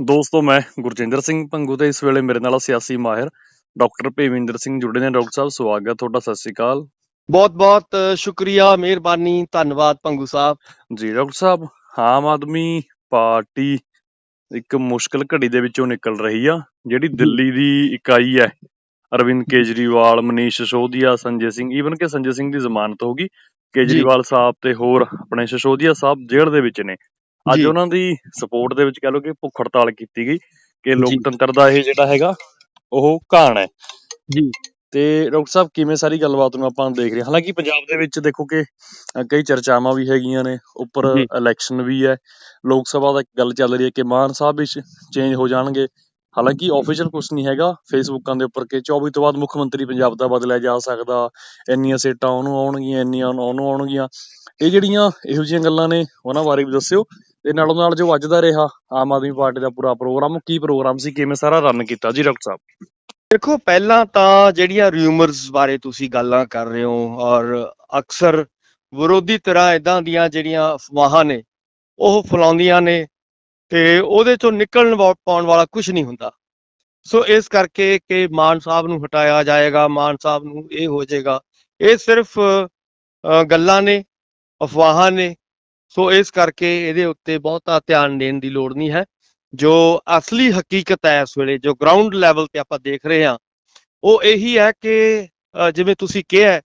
ਦੋਸਤੋ ਮੈਂ ਗੁਰਜਿੰਦਰ ਸਿੰਘ ਭੰਗੂ ਤੇ ਇਸ ਵੇਲੇ ਮੇਰੇ ਨਾਲ ਸਿਆਸੀ ਮਾਹਿਰ ਡਾਕਟਰ ਭੇਵਿੰਦਰ ਸਿੰਘ ਜੁੜੇ ਨੇ। ਡਾਕਟਰ ਸਾਹਿਬ ਸਵਾਗਤ ਤੁਹਾਡਾ। ਸਤਿ ਸ਼੍ਰੀ ਅਕਾਲ। ਬਹੁਤ ਬਹੁਤ ਸ਼ੁਕਰੀਆ ਮਿਹਰਬਾਨੀ ਧੰਨਵਾਦ ਪੰਗੂ ਸਾਹਿਬ। ਜੀ ਡਾਕਟਰ ਸਾਹਿਬ ਆਮ ਆਦਮੀ ਪਾਰਟੀ ਇੱਕ ਮੁਸ਼ਕਲ ਘੜੀ ਦੇ ਵਿੱਚੋਂ ਨਿਕਲ ਰਹੀ ਆ ਜਿਹੜੀ ਦਿੱਲੀ ਦੀ ਇਕਾਈ ਹੈ। ਅਰਵਿੰਦ ਕੇਜਰੀਵਾਲ ਮਨੀਸ਼ ਸਿਸੋਦੀਆ ਸੰਜੇ ਸਿੰਘ ਈਵਨ ਕਿ ਸੰਜੇ ਸਿੰਘ ਦੀ ਜ਼ਮਾਨਤ ਹੋ ਗਈ। ਕੇਜਰੀਵਾਲ ਸਾਹਿਬ ਤੇ ਹੋਰ ਆਪਣੇ ਸਿਸੋਦੀਆ ਸਾਹਿਬ ਜੇਲ੍ਹ ਦੇ ਵਿੱਚ ਨੇ। ਅੱਜ। ਉਹਨਾਂ ਦੀ ਸਪੋਰਟ ਦੇ ਵਿੱਚ ਕਹ ਲਓ ਕਿ ਭੁੱਖ ਹੜਤਾਲ ਕੀਤੀ ਗਈ ਕਿ। ਲੋਕਤੰਤਰ ਦਾ ਇਹ ਜਿਹੜਾ ਹੈਗਾ ਉਹ ਘਾਣ ਹੈ ਜੀ ਤੇ ਡਾਕਟਰ ਸਾਹਿਬ ਕਿਵੇਂ ਸਾਰੀ ਗੱਲਬਾਤ ਨੂੰ ਆਪਾਂ ਦੇਖ ਰਹੇ ਹਾਲਾਂਕਿ ਪੰਜਾਬ ਦੇ ਵਿੱਚ ਦੇਖੋ ਕਿ ਕਈ ਚਰਚਾਵਾਂ ਵੀ ਹੈਗੀਆਂ ਨੇ ਉੱਪਰ। ਇਲੈਕਸ਼ਨ ਵੀ ਹੈ ਲੋਕ ਸਭਾ ਦਾ ਇੱਕ ਗੱਲ ਚੱਲ ਰਹੀ ਹੈ ਕਿ ਮਾਨ ਸਾਹਿਬ ਵਿੱਚ ਚੇਂਜ ਹੋ ਜਾਣਗੇ ਹਾਲਾਂਕਿ ਆਫੀਸ਼ੀਅਲ ਕੁਝ ਨਹੀਂ ਹੈਗਾ। ਫੇਸਬੁੱਕਾਂ ਦੇ ਉੱਪਰ ਕਿ 24 ਤੋਂ ਬਾਅਦ ਮੁੱਖ ਮੰਤਰੀ ਪੰਜਾਬ ਦਾ ਬਦਲਿਆ ਜਾ ਸਕਦਾ, ਇੰਨੀਆਂ ਸੀਟਾਂ ਉਹਨੂੰ ਆਉਣਗੀਆਂ, ਇੰਨੀਆਂ ਉਹਨੂੰ ਆਉਣਗੀਆਂ। ਇਹ ਜਿਹੜੀਆਂ ਇਹੋ ਜਿਹੀਆਂ ਗੱਲਾਂ ਨੇ, ਉਹਨਾਂ ਬਾਰੇ ਵੀ ਦੱਸਿਓ। ਤੇ ਨਾਲੋਂ ਨਾਲ ਜੋ ਅੱਜ ਦਾ ਰਿਹਾ, ਆਮ ਆਦਮੀ ਪਾਰਟੀ ਦਾ ਪੂਰਾ ਪ੍ਰੋਗਰਾਮ, ਕੀ ਪ੍ਰੋਗਰਾਮ ਸੀ, ਕਿਵੇਂ ਸਾਰਾ ਰਨ ਕੀਤਾ? ਜੀ ਡਾਕਟਰ ਸਾਹਿਬ। ਦੇਖੋ, ਪਹਿਲਾਂ ਤਾਂ ਜਿਹੜੀਆਂ ਰਿਊਮਰਸ ਬਾਰੇ ਤੁਸੀਂ ਗੱਲਾਂ ਕਰ ਰਹੇ ਹੋ, ਔਰ ਅਕਸਰ ਵਿਰੋਧੀ ਤਰ੍ਹਾਂ ਇਦਾਂ ਦੀਆਂ ਜਿਹੜੀਆਂ ਅਫਵਾਹਾਂ ਨੇ, ਉਹ ਫੈਲਾਉਂਦੀਆਂ ਨੇ ਤੇ ਉਹਦੇ ਚੋਂ ਨਿਕਲਣ ਪਾਉਣ ਵਾਲਾ ਕੁਝ ਨਹੀਂ ਹੁੰਦਾ। ਸੋ ਇਸ ਕਰਕੇ ਕਿ ਮਾਨ ਸਾਹਿਬ ਨੂੰ ਹਟਾਇਆ ਜਾਏਗਾ ਮਾਨ ਸਾਹਿਬ ਨੂੰ ਇਹ ਹੋ ਜਾਏਗਾ। ਇਹ ਸਿਰਫ ਗੱਲਾਂ ਨੇ ਅਫਵਾਹਾਂ ਨੇ। ਸੋ ਇਸ ਕਰਕੇ ਇਹਦੇ ਉੱਤੇ ਬਹੁਤਾ ਧਿਆਨ ਦੇਣ ਦੀ ਲੋੜ ਨਹੀਂ ਹੈ। ਜੋ ਅਸਲੀ ਹਕੀਕਤ ਹੈ ਇਸ ਵੇਲੇ ਜੋ ਗਰਾਊਂਡ ਲੈਵਲ ਤੇ ਆਪਾਂ ਦੇਖ ਰਹੇ ਹਾਂ ਉਹ ਇਹੀ ਹੈ ਕਿ ਜਿਵੇਂ ਤੁਸੀਂ ਕਿਹਾ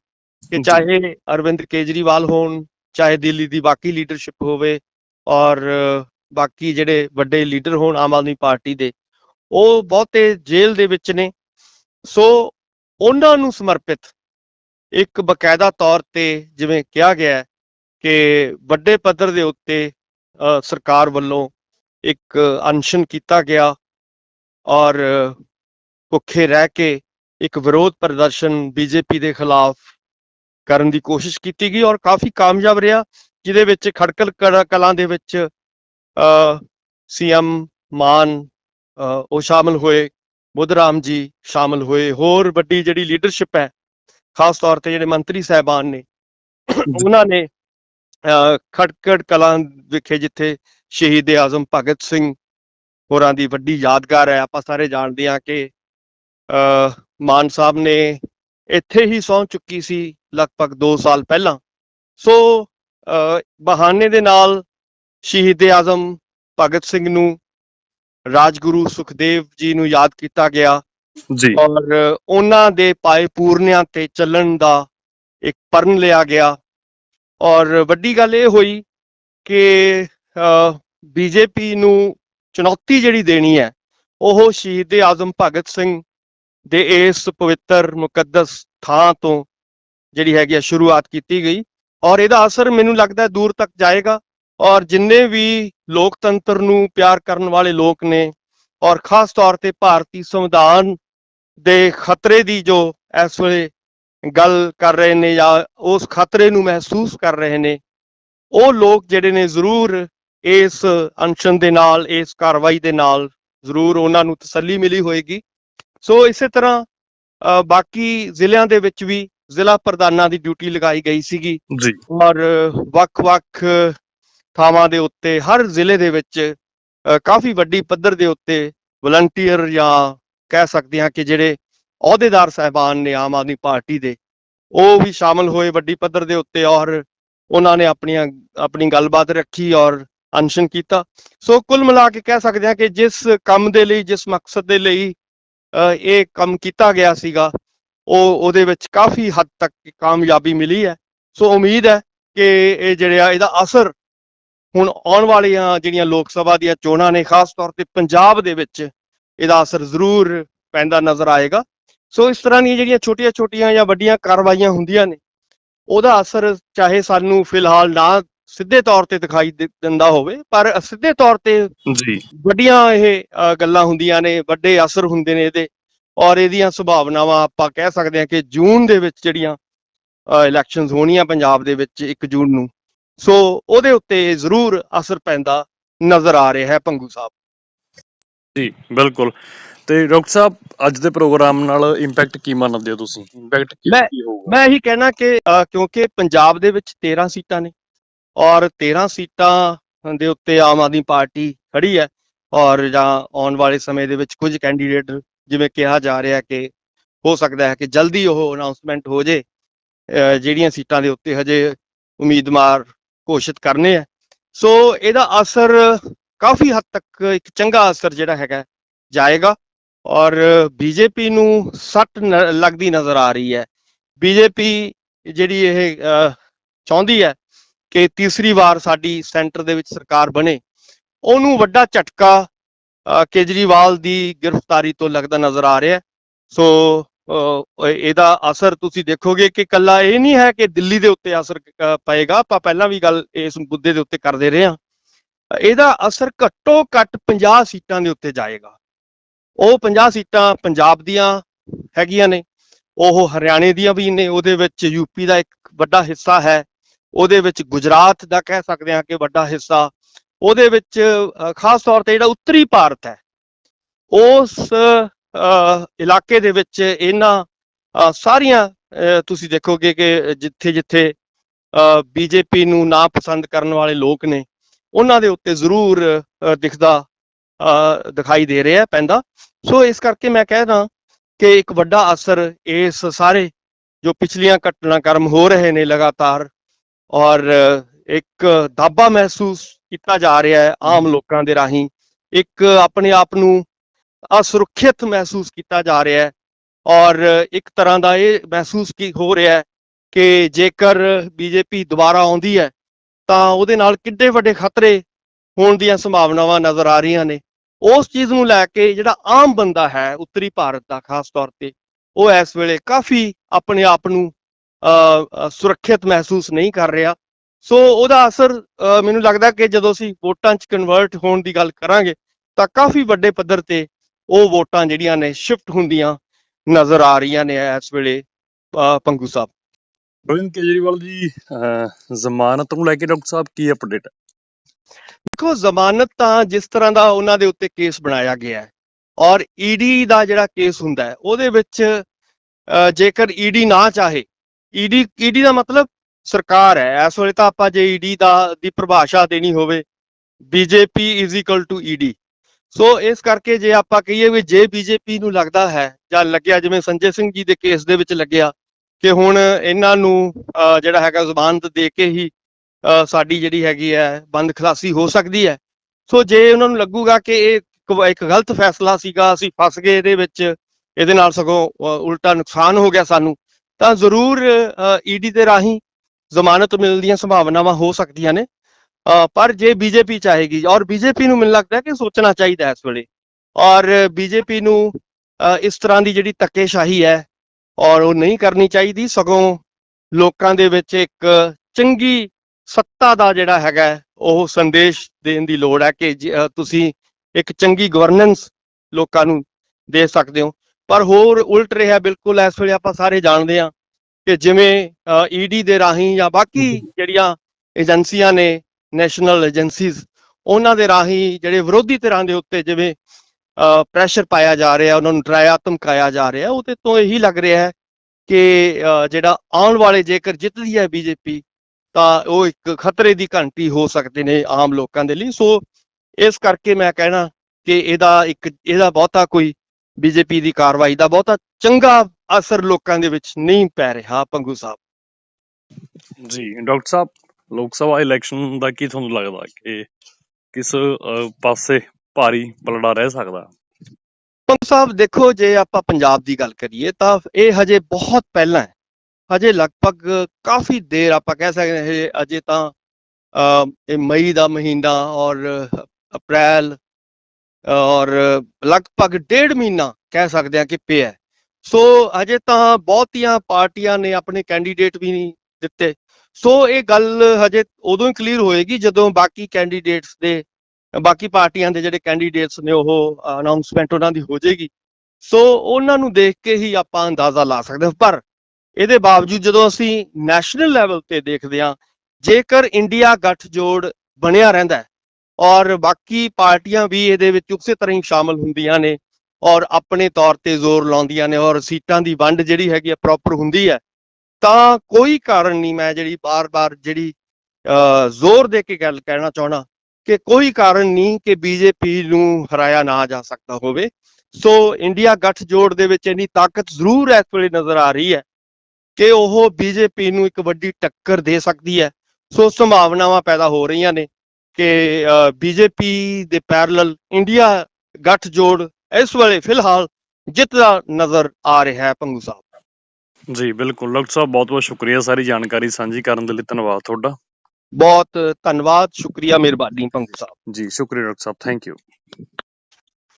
ਕਿ। ਚਾਹੇ ਅਰਵਿੰਦ ਕੇਜਰੀਵਾਲ ਹੋਣ ਚਾਹੇ ਦਿੱਲੀ ਦੀ ਬਾਕੀ ਲੀਡਰਸ਼ਿਪ ਹੋਵੇ ਔਰ ਬਾਕੀ ਜਿਹੜੇ ਵੱਡੇ ਲੀਡਰ ਹੋਣ ਆਮ ਆਦਮੀ ਪਾਰਟੀ ਦੇ, ਉਹ ਬਹੁਤੇ ਜੇਲ੍ਹ ਦੇ ਵਿੱਚ ਨੇ। ਸੋ ਉਹਨਾਂ ਨੂੰ ਸਮਰਪਿਤ ਇੱਕ ਬਕਾਇਦਾ ਤੌਰ ਤੇ ਜਿਵੇਂ ਕਿਹਾ ਗਿਆ ਕਿ ਵੱਡੇ ਪੱਧਰ ਦੇ ਉੱਤੇ ਸਰਕਾਰ ਵੱਲੋਂ ਇੱਕ ਅਨਸ਼ਨ ਕੀਤਾ ਗਿਆ ਔਰ ਭੁੱਖੇ ਰਹਿ ਕੇ ਇੱਕ ਵਿਰੋਧ ਪ੍ਰਦਰਸ਼ਨ ਬੀਜੇਪੀ ਦੇ ਖਿਲਾਫ ਕਰਨ ਦੀ ਕੋਸ਼ਿਸ਼ ਕੀਤੀ ਗਈ ਔਰ ਕਾਫੀ ਕਾਮਯਾਬ ਰਿਹਾ, ਜਿਹਦੇ ਵਿੱਚ ਖੜਕਲ ਕਲਾ- ਕਲਾਂ ਦੇ ਵਿੱਚ ਸੀਐਮ ਮਾਨ ਉਹ ਸ਼ਾਮਲ ਹੋਏ ਬੁੱਧਰਾਮ ਜੀ ਸ਼ਾਮਲ ਹੋਏ ਹੋਰ ਵੱਡੀ ਜਿਹੜੀ ਲੀਡਰਸ਼ਿਪ ਹੈ ਖਾਸ ਤੌਰ ਤੇ ਜਿਹੜੇ ਮੰਤਰੀ ਸਾਹਿਬਾਨ ਨੇ ਉਹਨਾਂ ਨੇ ਖਟਕੜ ਕਲਾਂ ਵਿਖੇ ਜਿੱਥੇ ਸ਼ਹੀਦ ਆਜ਼ਮ ਭਗਤ ਸਿੰਘ ਹੋਰਾਂ ਦੀ ਵੱਡੀ ਯਾਦਗਾਰ ਹੈ ਆਪਾਂ ਸਾਰੇ ਜਾਣਦੇ ਹਾਂ ਕਿ ਮਾਨ ਸਾਹਿਬ ਨੇ ਇੱਥੇ ਹੀ ਸੌਂ ਚੁੱਕੀ ਸੀ ਲਗਭਗ 2 ਸਾਲ ਪਹਿਲਾਂ ਸੋ ਬਹਾਨੇ ਦੇ ਨਾਲ ਸ਼ਹੀਦ ਆਜ਼ਮ ਭਗਤ ਸਿੰਘ ਨੂੰ ਰਾਜਗੁਰੂ ਸੁਖਦੇਵ ਜੀ ਨੂੰ ਯਾਦ ਕੀਤਾ ਗਿਆ। ਜੀ। ਔਰ ਉਹਨਾਂ ਦੇ ਪਾਏ ਪੂਰਨਿਆਂ ਤੇ ਚੱਲਣ ਦਾ ਇੱਕ ਪਰਨ ਲਿਆ ਗਿਆ। ਔਰ ਵੱਡੀ ਗੱਲ ਇਹ ਹੋਈ ਕਿ ਬੀਜੇਪੀ ਨੂੰ ਚੁਣੌਤੀ ਜਿਹੜੀ ਦੇਣੀ ਹੈ ਉਹ ਸ਼ਹੀਦ ਆਜ਼ਮ ਭਗਤ ਸਿੰਘ ਦੇ ਇਸ ਪਵਿੱਤਰ ਮੁਕੱਦਸ ਥਾਂ ਤੋਂ ਜਿਹੜੀ ਹੈਗੀ ਆ ਸ਼ੁਰੂਆਤ ਕੀਤੀ ਗਈ। ਔਰ ਇਹਦਾ ਅਸਰ ਮੈਨੂੰ ਲੱਗਦਾ ਦੂਰ ਤੱਕ ਜਾਏਗਾ। ਔਰ ਜਿੰਨੇ ਵੀ ਲੋਕਤੰਤਰ ਨੂੰ ਪਿਆਰ ਕਰਨ ਵਾਲੇ ਲੋਕ ਨੇ ਔਰ ਖਾਸ ਤੌਰ ਤੇ ਭਾਰਤੀ ਸੰਵਿਧਾਨ ਦੇ ਖਤਰੇ ਦੀ ਜੋ ਇਸ ਵੇਲੇ ਗੱਲ ਕਰ ਰਹੇ ਨੇ ਜਾਂ ਉਸ ਖਤਰੇ ਨੂੰ ਮਹਿਸੂਸ ਕਰ ਰਹੇ ਨੇ ਉਹ ਲੋਕ ਜਿਹੜੇ ਨੇ ਜ਼ਰੂਰ ਇਸ ਅਨਸ਼ਨ ਦੇ ਨਾਲ ਇਸ ਕਾਰਵਾਈ ਦੇ ਨਾਲ ਜ਼ਰੂਰ ਉਹਨਾਂ ਨੂੰ ਤਸੱਲੀ ਮਿਲੀ ਹੋਏਗੀ। ਸੋ ਇਸੇ ਤਰ੍ਹਾਂ ਬਾਕੀ ਜ਼ਿਲ੍ਹਿਆਂ ਦੇ ਵਿੱਚ ਵੀ ਜ਼ਿਲ੍ਹਾ ਪ੍ਰਧਾਨਾਂ ਦੀ ਡਿਊਟੀ ਲਗਾਈ ਗਈ ਸੀਗੀ। ਜੀ। ਔਰ ਵੱਖ-ਵੱਖ ਥਾਵਾਂ ਦੇ ਉੱਤੇ ਹਰ ਜ਼ਿਲ੍ਹੇ ਦੇ ਵਿੱਚ ਅ, ਕਾਫੀ ਵੱਡੀ ਪੱਧਰ ਦੇ ਉੱਤੇ ਵਲੰਟੀਅਰ ਜਾਂ ਕਹਿ ਸਕਦੇ ਹਾਂ ਕਿ ਜਿਹੜੇ ਅਹੁਦੇਦਾਰ ਸਹਿਬਾਨ ਨੇ ਆਮ ਆਦਮੀ ਪਾਰਟੀ ਦੇ ਉਹ ਵੀ ਸ਼ਾਮਲ ਹੋਏ ਵੱਡੀ ਪੱਧਰ ਦੇ ਉੱਤੇ ਔਰ ਉਹਨਾਂ ਨੇ ਆਪਣੀਆਂ ਆਪਣੀ ਗੱਲਬਾਤ ਰੱਖੀ ਔਰ ਅਨਸ਼ਨ ਕੀਤਾ। ਸੋ ਕੁੱਲ ਮਿਲਾ ਕੇ ਕਹਿ ਸਕਦੇ ਹਾਂ ਕਿ ਜਿਸ ਕੰਮ ਦੇ ਲਈ ਜਿਸ ਮਕਸਦ ਦੇ ਲਈ ਅ, ਇਹ ਕੰਮ ਕੀਤਾ ਗਿਆ ਸੀਗਾ ਉਹ ਉਹਦੇ ਵਿੱਚ ਕਾਫੀ ਹੱਦ ਤੱਕ ਕਾਮਯਾਬੀ ਮਿਲੀ ਹੈ। ਸੋ ਉਮੀਦ ਹੈ ਕਿ ਇਹ ਜਿਹੜਾ ਇਹਦਾ ਅਸਰ ਹੁਣ ਆਉਣ ਵਾਲੀਆਂ ਜਿਹੜੀਆਂ ਲੋਕ ਸਭਾ ਦੀਆਂ ਚੋਣਾਂ ਨੇ ਖਾਸ ਤੌਰ ਤੇ ਪੰਜਾਬ ਦੇ ਵਿੱਚ ਇਹਦਾ ਅਸਰ ਜ਼ਰੂਰ ਪੈਂਦਾ ਨਜ਼ਰ ਆਏਗਾ। ਸੋ ਇਸ ਤਰ੍ਹਾਂ ਦੀਆਂ ਜਿਹੜੀਆਂ ਛੋਟੀਆਂ-ਛੋਟੀਆਂ ਜਾਂ ਵੱਡੀਆਂ ਕਾਰਵਾਈਆਂ ਹੁੰਦੀਆਂ ਨੇ ਉਹਦਾ ਅਸਰ ਚਾਹੇ ਸਾਨੂੰ ਫਿਲਹਾਲ ਨਾ ਸਿੱਧੇ ਤੌਰ ਤੇ ਦਿਖਾਈ ਦਿੰਦਾ ਹੋਵੇ ਪਰ ਸਿੱਧੇ ਤੌਰ ਤੇ ਜੀ। ਵੱਡੀਆਂ ਇਹ ਗੱਲਾਂ ਹੁੰਦੀਆਂ ਨੇ ਵੱਡੇ ਅਸਰ ਹੁੰਦੇ ਨੇ ਇਹਦੇ ਔਰ ਇਹਦੀਆਂ ਸੰਭਾਵਨਾਵਾਂ ਆਪਾਂ ਕਹਿ ਸਕਦੇ ਹਾਂ ਕਿ ਜੂਨ ਦੇ ਵਿੱਚ ਜਿਹੜੀਆਂ ਇਲੈਕਸ਼ਨਸ ਹੋਣੀਆਂ ਪੰਜਾਬ ਦੇ ਵਿੱਚ 1 ਜੂਨ ਨੂੰ ਸੋ ਉਹਦੇ ਉੱਤੇ ਜ਼ਰੂਰ ਅਸਰ ਪੈਂਦਾ ਨਜ਼ਰ ਆ ਰਿਹਾ ਹੈ ਭੰਗੂ ਸਾਹਿਬ। ਜੀ ਬਿਲਕੁਲ। ਤੇ ਡਾਕਟਰ ਸਾਹਿਬ ਅੱਜ ਦੇ ਪ੍ਰੋਗਰਾਮ ਨਾਲ ਇੰਪੈਕਟ ਕੀ ਮੰਨਦੇ ਹੋ ਤੁਸੀਂ? ਇੰਪੈਕਟ ਕੀ ਹੋਊਗਾ? ਮੈਂ ਇਹੀ ਕਹਿਣਾ ਕਿ ਕਿਉਂਕਿ ਪੰਜਾਬ ਦੇ ਵਿੱਚ 13 ਸੀਟਾਂ ਨੇ ਔਰ 13 ਸੀਟਾਂ ਦੇ ਉੱਤੇ ਆਮ ਆਦਮੀ ਪਾਰਟੀ ਖੜੀ ਹੈ ਔਰ ਜਾਂ ਆਉਣ ਵਾਲੇ ਸਮੇਂ ਦੇ ਵਿੱਚ ਕੁਝ ਕੈਂਡੀਡੇਟ ਜਿਵੇਂ ਕਿਹਾ ਜਾ ਰਿਹਾ ਕਿ ਹੋ ਸਕਦਾ ਹੈ ਕਿ ਜਲਦੀ ਉਹ ਅਨਾਉਂਸਮੈਂਟ ਹੋ ਜੇ ਜਿਹੜੀਆਂ ਸੀਟਾਂ ਦੇ ਉੱਤੇ ਹਜੇ ਉਮੀਦਵਾਰ ਘੋਸ਼ਿਤ ਕਰਨੇ ਆ। ਸੋ ਇਹਦਾ ਅਸਰ ਕਾਫੀ ਹੱਦ ਤੱਕ ਇੱਕ ਚੰਗਾ ਅਸਰ ਜਿਹੜਾ ਹੈਗਾ ਜਾਏਗਾ ਔਰ ਬੀਜੇਪੀ ਨੂੰ ਸੱਟ ਨ- ਲੱਗਦੀ ਨਜ਼ਰ ਆ ਰਹੀ ਹੈ। ਬੀਜੇਪੀ ਜਿਹੜੀ ਇਹ ਚਾਹੁੰਦੀ ਹੈ ਕਿ ਤੀਸਰੀ ਵਾਰ ਸਾਡੀ ਸੈਂਟਰ ਦੇ ਵਿੱਚ ਸਰਕਾਰ ਬਣੇ। ਉਹਨੂੰ ਵੱਡਾ ਝਟਕਾ ਕੇਜਰੀਵਾਲ ਦੀ ਗ੍ਰਿਫਤਾਰੀ ਤੋਂ ਲੱਗਦਾ ਨਜ਼ਰ ਆ ਰਿਹਾ। ਸੋ ਇਹਦਾ ਅਸਰ ਤੁਸੀਂ ਦੇਖੋਗੇ ਕਿ ਕੱਲਾ ਇਹ ਨਹੀਂ ਹੈ ਕਿ ਦਿੱਲੀ ਦੇ ਉੱਤੇ ਅਸਰ ਪਏਗਾ। ਆਪਾਂ ਪਹਿਲਾਂ ਵੀ ਗੱਲ ਇਸ ਮੁੱਦੇ ਦੇ ਉੱਤੇ ਕਰਦੇ ਰਹੇ ਹਾਂ। ਇਹਦਾ ਅਸਰ ਘੱਟੋ ਘੱਟ 50 ਸੀਟਾਂ ਦੇ ਉੱਤੇ ਜਾਏਗਾ। ਉਹ 50 ਸੀਟਾਂ ਪੰਜਾਬ ਦੀਆਂ ਹੈਗੀਆਂ ਨੇ। ਉਹ ਹਰਿਆਣੇ ਦੀਆਂ ਵੀ ਨੇ। ਉਹਦੇ ਵਿੱਚ ਯੂਪੀ ਦਾ ਇੱਕ ਵੱਡਾ ਹਿੱਸਾ ਹੈ। ਉਹਦੇ ਵਿੱਚ ਗੁਜਰਾਤ ਦਾ ਕਹਿ ਸਕਦੇ ਹਾਂ ਕਿ ਵੱਡਾ ਹਿੱਸਾ। ਉਹਦੇ ਵਿੱਚ ਖਾਸ ਤੌਰ ਤੇ ਜਿਹੜਾ ਉੱਤਰੀ ਭਾਰਤ ਹੈ, ਉਸ ਇਲਾਕੇ ਦੇ ਵਿੱਚ ਇਹਨਾਂ ਸਾਰੀਆਂ ਤੁਸੀਂ ਦੇਖੋਗੇ ਕਿ ਜਿੱਥੇ ਜਿੱਥੇ ਬੀਜੇਪੀ ਨੂੰ ਨਾ ਪਸੰਦ ਕਰਨ ਵਾਲੇ ਲੋਕ ਨੇ, ਉਹਨਾਂ ਦੇ ਉੱਤੇ ਜ਼ਰੂਰ ਦਿਖਦਾ ਦਿਖਾਈ ਦੇ ਰਿਹਾ ਪੈਂਦਾ। ਸੋ ਇਸ ਕਰਕੇ ਮੈਂ ਕਹਿਦਾ ਕਿ ਇੱਕ ਵੱਡਾ ਅਸਰ ਇਸ ਸਾਰੇ ਜੋ ਪਿਛਲੀਆਂ ਘਟਨਾਕ੍ਰਮ ਹੋ ਰਹੇ ਨੇ ਲਗਾਤਾਰ ਔਰ ਇੱਕ ਦਾਬਾ ਮਹਿਸੂਸ ਕੀਤਾ ਜਾ ਰਿਹਾ ਹੈ ਆਮ ਲੋਕਾਂ ਦੇ ਰਾਹੀਂ, ਇੱਕ ਆਪਣੇ ਆਪ ਨੂੰ ਅਸੁਰੱਖਿਅਤ ਮਹਿਸੂਸ ਕੀਤਾ ਜਾ ਰਿਹਾ ਹੈ ਔਰ ਇੱਕ ਤਰ੍ਹਾਂ ਦਾ ਇਹ ਮਹਿਸੂਸ ਕੀ ਹੋ ਰਿਹਾ ਹੈ ਕਿ ਜੇਕਰ ਬੀਜੇਪੀ ਦੁਬਾਰਾ ਆਉਂਦੀ ਹੈ, ਤਾਂ ਉਹਦੇ ਨਾਲ ਕਿੱਡੇ ਵੱਡੇ ਖਤਰੇ ਹੋਣ ਦੀਆਂ ਸੰਭਾਵਨਾਵਾਂ ਨਜ਼ਰ ਆ ਰਹੀਆਂ ਨੇ। ਉਸ ਚੀਜ਼ ਨੂੰ ਲੈ ਕੇ ਜਿਹੜਾ ਆਮ ਬੰਦਾ ਹੈ ਉੱਤਰੀ ਭਾਰਤ ਦਾ, ਖਾਸ ਤੌਰ ਤੇ, ਉਹ ਇਸ ਵੇਲੇ ਕਾਫੀ ਆਪਣੇ ਆਪ ਨੂੰ ਸੁਰੱਖਿਅਤ ਮਹਿਸੂਸ ਨਹੀਂ ਕਰ ਰਿਹਾ। ਸੋ ਉਹਦਾ ਅਸਰ ਮੈਨੂੰ ਲੱਗਦਾ ਕਿ ਜਦੋਂ ਅਸੀਂ ਵੋਟਾਂ 'ਚ ਕਨਵਰਟ ਹੋਣ ਦੀ ਗੱਲ ਕਰਾਂਗੇ, ਤਾਂ ਕਾਫੀ ਵੱਡੇ ਪੱਧਰ ਤੇ ਉਹ ਵੋਟਾਂ ਜਿਹੜੀਆਂ ਨੇ ਸ਼ਿਫਟ ਹੁੰਦੀਆਂ ਨਜ਼ਰ ਆ ਰਹੀਆਂ ਨੇ ਇਸ ਵੇਲੇ ਪੰਗੂ ਸਾਹਿਬ। ਅਰਵਿੰਦ ਕੇਜਰੀਵਾਲ ਜੀ ਜ਼ਮਾਨਤ ਨੂੰ ਲੈ ਕੇ ਡਾਕਟਰ ਸਾਹਿਬ ਕੀ ਅਪਡੇਟ ਹੈ? ਦੇਖੋ ਜ਼ਮਾਨਤ ਤਾਂ ਜਿਸ ਤਰ੍ਹਾਂ ਦਾ ਉਹਨਾਂ ਦੇ ਉੱਤੇ ਕੇਸ ਬਣਾਇਆ ਗਿਆ ਹੈ ਔਰ ਈਡੀ ਦਾ ਜਿਹੜਾ ਕੇਸ ਹੁੰਦਾ ਹੈ ਉਹਦੇ ਵਿੱਚ ਜੇਕਰ ਈਡੀ ਨਾ ਚਾਹੇ ਈਡੀ ਈਡੀ ਦਾ ਮਤਲਬ ਸਰਕਾਰ ਹੈ। ਇਸ ਵੇਲੇ ਤਾਂ ਆਪਾਂ ਜੇ ਈਡੀ ਦਾ ਦੀ ਪਰਿਭਾਸ਼ਾ ਦੇਣੀ ਹੋਵੇ BJP is equal to ED so ਇਸ ਕਰਕੇ ਜੇ ਆਪਾਂ ਕਹੀਏ ਵੀ ਜੇ ਬੀਜੇਪੀ ਨੂੰ ਲੱਗਦਾ ਹੈ ਜਾਂ ਲੱਗਿਆ, ਜਿਵੇਂ ਸੰਜੇ ਸਿੰਘ ਜੀ ਦੇ ਕੇਸ ਦੇ ਵਿੱਚ ਲੱਗਿਆ ਕਿ ਹੁਣ ਇਹਨਾਂ ਨੂੰ ਜਿਹੜਾ ਹੈਗਾ ਜ਼ਮਾਨਤ ਦੇ ਕੇ ਹੀ ਸਾਡੀ ਜਿਹੜੀ ਹੈਗੀ ਹੈ, ਬੰਦ ਖਲਾਸੀ ਹੋ ਸਕਦੀ ਹੈ। ਸੋ ਜੇ ਉਹਨਾਂ ਨੂੰ ਲੱਗੂਗਾ ਕਿ ਇਹ ਇੱਕ- ਗਲਤ ਫੈਸਲਾ ਸੀਗਾ, ਅਸੀਂ ਫਸ ਗਏ ਇਹਦੇ ਵਿੱਚ, ਇਹਦੇ ਨਾਲ ਸਗੋਂ ਉਲਟਾ ਨੁਕਸਾਨ ਹੋ ਗਿਆ ਸਾਨੂੰ, ਤਾਂ ਜ਼ਰੂਰ ਈਡੀ ਦੇ ਰਾਹੀਂ ਜ਼ਮਾਨਤ ਮਿਲਣ ਦੀਆਂ ਸੰਭਾਵਨਾਵਾਂ ਹੋ ਸਕਦੀਆਂ ਨੇ। ਪਰ ਜੇ ਬੀਜੇਪੀ ਚਾਹੇਗੀ ਔਰ ਬੀਜੇਪੀ ਨੂੰ ਮੈਨੂੰ ਲੱਗਦਾ ਕਿ ਸੋਚਣਾ ਚਾਹੀਦਾ ਇਸ ਵੇਲੇ। ਔਰ ਬੀਜੇਪੀ ਨੂੰ ਇਸ ਤਰ੍ਹਾਂ ਦੀ ਜਿਹੜੀ ਧੱਕੇਸ਼ਾਹੀ ਹੈ ਔਰ ਉਹ ਨਹੀਂ ਕਰਨੀ ਚਾਹੀਦੀ ਸਗੋਂ ਲੋਕਾਂ ਦੇ ਵਿੱਚ ਇੱਕ ਚੰਗੀ ਸੱਤਾ ਦਾ ਜਿਹੜਾ ਹੈਗਾ ਉਹ ਸੰਦੇਸ਼ ਦੇਣ ਦੀ ਲੋੜ ਹੈ ਕਿ ਤੁਸੀਂ ਇੱਕ ਚੰਗੀ ਗਵਰਨੈਂਸ ਲੋਕਾਂ ਨੂੰ ਦੇ ਸਕਦੇ ਹੋ। ਪਰ ਹੋਰ ਉਲਟ ਰਿਹਾ ਬਿਲਕੁਲ ਇਸ ਵੇਲੇ ਆਪਾਂ ਸਾਰੇ ਜਾਣਦੇ ਹਾਂ ਕਿ ਜਿਵੇਂ ਈਡੀ ਦੇ ਰਾਹੀਂ ਜਾਂ ਬਾਕੀ ਜਿਹੜੀਆਂ ਏਜੰਸੀਆਂ ਨੇ ਨੈਸ਼ਨਲ ਏਜੰਸੀਜ਼ ਉਹਨਾਂ ਦੇ ਰਾਹੀਂ ਜਿਹੜੇ ਵਿਰੋਧੀ ਧਿਰਾਂ ਦੇ ਉੱਤੇ ਜਿਵੇਂ ਪ੍ਰੈਸ਼ਰ ਪਾਇਆ ਜਾ ਰਿਹਾ, ਉਹਨਾਂ ਨੂੰ ਡਰਾਇਆ, ਧਮਕਾਇਆ ਜਾ ਰਿਹਾ, ਉਹਦੇ ਤੋਂ ਇਹੀ ਲੱਗ ਰਿਹਾ ਹੈ ਕਿ ਜਿਹੜਾ ਆਉਣ ਵਾਲੇ ਜੇਕਰ ਜਿੱਤਦੀ ਹੈ ਬੀਜੇਪੀ, ਤਾਂ ਉਹ ਇੱਕ ਖਤਰੇ ਦੀ ਘੰਟੀ ਹੋ ਸਕਦੇ ਨੇ ਆਮ ਲੋਕਾਂ ਦੇ ਲਈ। ਸੋ, ਇਸ ਕਰਕੇ ਮੈਂ ਕਹਿਣਾ ਕਿ ਇਹਦਾ ਇੱਕ, ਇਹਦਾ ਬਹੁਤਾ ਕੋਈ ਬੀਜੇਪੀ ਦੀ ਕਾਰਵਾਈ ਦਾ ਬਹੁਤਾ ਚੰਗਾ ਅਸਰ ਲੋਕਾਂ ਦੇ ਵਿੱਚ ਨਹੀਂ ਪੈ ਰਿਹਾ, ਪੰਗੂ ਸਾਹਿਬ। ਜੀ, ਡਾਕਟਰ ਸਾਹਿਬ ਲੋਕ ਸਭਾ ਇਲੈਕਸ਼ਨ ਦਾ ਕੀ ਤੁਹਾਨੂੰ ਲੱਗਦਾ ਕਿ ਕਿਸ ਪਾਸੇ ਭਾਰੀ ਪਲੜਾ ਰਹਿ ਸਕਦਾ? ਪੰਗੂ ਸਾਹਿਬ, ਦੇਖੋ, ਜੇ ਆਪਾਂ ਪੰਜਾਬ ਦੀ ਗੱਲ ਕਰੀਏ, ਤਾਂ ਇਹ ਹਜੇ ਬਹੁਤ ਪਹਿਲਾਂ ਹੈ। ਹਜੇ ਲਗਭਗ ਕਾਫੀ ਦੇਰ ਆਪਾਂ ਕਹਿ ਸਕਦੇ ਹਾਂ ਅਜੇ ਤਾਂ ਇਹ ਮਈ ਦਾ ਮਹੀਨਾ ਔਰ ਅਪ੍ਰੈਲ, ਔਰ ਲਗਭਗ ਡੇਢ ਮਹੀਨਾ ਕਹਿ ਸਕਦੇ ਹਾਂ ਕਿ ਪਿਆ ਸੋ ਅਜੇ ਤਾਂ ਬਹੁਤੀਆਂ ਪਾਰਟੀਆਂ ਨੇ ਆਪਣੇ ਕੈਂਡੀਡੇਟ ਵੀ ਨਹੀਂ ਦਿੱਤੇ। ਸੋ ਇਹ ਗੱਲ ਹਜੇ ਉਦੋਂ ਹੀ ਕਲੀਅਰ ਹੋਏਗੀ ਜਦੋਂ ਬਾਕੀ ਕੈਂਡੀਡੇਟਸ ਦੇ, ਬਾਕੀ ਪਾਰਟੀਆਂ ਦੇ ਜਿਹੜੇ ਕੈਂਡੀਡੇਟਸ ਨੇ ਉਹ ਅਨਾਉਂਸਮੈਂਟ ਉਹਨਾਂ ਦੀ ਹੋ ਜਾਏਗੀ। ਸੋ ਉਹਨਾਂ ਨੂੰ ਦੇਖ ਕੇ ਹੀ ਆਪਾਂ ਅੰਦਾਜ਼ਾ ਲਾ ਸਕਦੇ ਹਾਂ। ਪਰ ਇਹਦੇ ਬਾਵਜੂਦ ਜਦੋਂ ਅਸੀਂ ਨੈਸ਼ਨਲ ਲੈਵਲ ਤੇ ਦੇਖਦੇ ਹਾਂ, ਜੇਕਰ ਇੰਡੀਆ ਗੱਠਜੋੜ ਬਣਿਆ ਰਹਿੰਦਾ ਹੈ ਔਰ ਬਾਕੀ ਪਾਰਟੀਆਂ ਵੀ ਇਹਦੇ ਵਿੱਚ ਉਸੇ ਤਰ੍ਹਾਂ ਹੀ ਸ਼ਾਮਲ ਹੁੰਦੀਆਂ ਨੇ ਔਰ ਆਪਣੇ ਤੌਰ ਤੇ ਜ਼ੋਰ ਲਾਉਂਦੀਆਂ ਨੇ ਔਰ ਸੀਟਾਂ ਦੀ ਵੰਡ ਜਿਹੜੀ ਹੈਗੀ ਹੈ ਪ੍ਰੋਪਰ ਹੁੰਦੀ ਹੈ ਤਾਂ ਕੋਈ ਕਾਰਨ ਨਹੀਂ ਮੈਂ ਜਿਹੜੀ ਬਾਰ-ਬਾਰ ਜਿਹੜੀ ਅਹ, ਜ਼ੋਰ ਦੇ ਕੇ ਗੱਲ ਕਹਿਣਾ ਚਾਹਣਾ ਕਿ ਕੋਈ ਕਾਰਨ ਨਹੀਂ ਕਿ ਬੀਜੇਪੀ ਨੂੰ ਹਰਾਇਆ ਨਾ ਜਾ ਸਕਦਾ ਹੋਵੇ। ਸੋ ਇੰਡੀਆ ਗੱਠਜੋੜ ਦੇ ਵਿੱਚ ਇੰਨੀ ਤਾਕਤ ਜ਼ਰੂਰ ਇਸ ਵੇਲੇ ਨਜ਼ਰ ਆ ਰਹੀ ਹੈ ਕਿ ਉਹ ਬੀਜੇਪੀ ਨੂੰ ਇੱਕ ਵੱਡੀ ਟੱਕਰ ਦੇ ਸਕਦੀ ਹੈ। ਸੋ ਸੰਭਾਵਨਾਵਾਂ ਪੈਦਾ ਹੋ ਰਹੀਆਂ ਨੇ ਕਿ ਬੀਜੇਪੀ ਦੇ ਪੈਰਲਲ ਇੰਡੀਆ ਗੱਠਜੋੜ ਇਸ ਵੇਲੇ ਫਿਲਹਾਲ ਜਿੱਤਦਾ ਨਜ਼ਰ ਆ ਰਿਹਾ ਹੈ ਪੰਗੂ ਸਾਹਿਬ। ਜੀ ਬਿਲਕੁਲ। ਡਾਕਟਰ ਸਾਹਿਬ ਬਹੁਤ ਬਹੁਤ ਸ਼ੁਕਰੀਆ ਸਾਰੀ ਜਾਣਕਾਰੀ ਸਾਂਝੀ ਕਰਨ ਦੇ ਲਈ। ਧੰਨਵਾਦ ਤੁਹਾਡਾ। ਬਹੁਤ ਧੰਨਵਾਦ। ਸ਼ੁਕਰੀਆ ਮਿਹਰਬਾਨੀ ਪੰਗੂ ਸਾਹਿਬ। ਜੀ ਸ਼ੁਕਰੀਆ ਡਾਕਟਰ ਸਾਹਿਬ। Thank you